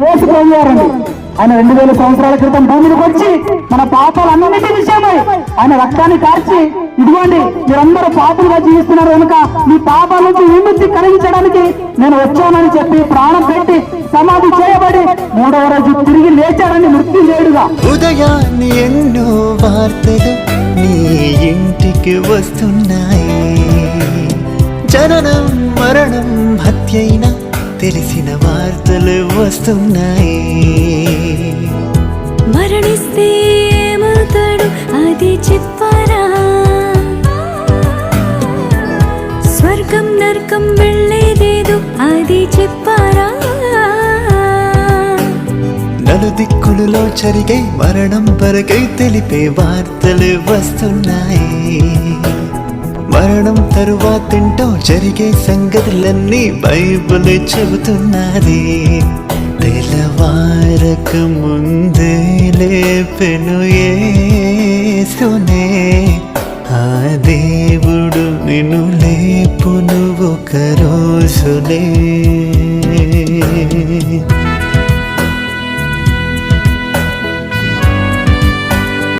వేసిపోయారండి ఆయన రెండు వేల సంవత్సరాల క్రితం భూమికి వచ్చి మన పాపాలన్నిటి విషయమై ఆయన రక్తాన్ని కార్చి ఇదిగోండి మీరందరూ పాపులుగా జీవిస్తున్నారు కనుక మీ పాపాల నుంచి విముక్తి కలిగించడానికి నేను వచ్చానని చెప్పి ప్రాణం పెట్టి సమాధి చేయబడి మూడవ రోజు తిరిగి లేచాడని మృత్యు లేడుగా ఉదయాన్ని ఎన్నో వార్తలు నీ ఇంటికి వస్తున్నాయి. జననం మరణం హత్యైన తెలిసిన వార్తలు వస్తున్నాయి. మరణిస్తే ఏమవుతాడు? అది చెప్పారా? స్వర్గం నరకం వెళ్ళేదేదో అది చెప్పారా? నలుదిక్కులలో జరిగే మరణం వరకై తెలిపే వార్తలు వస్తున్నాయి. మరణం తరువాతింటో జరిగే సంగతులన్నీ బైబుల్ చెబుతున్నది. తెలవారక ముందే లేపెను ఏసునే ఆ దేవుడు నిన్ను లేపును ఒక రోజులే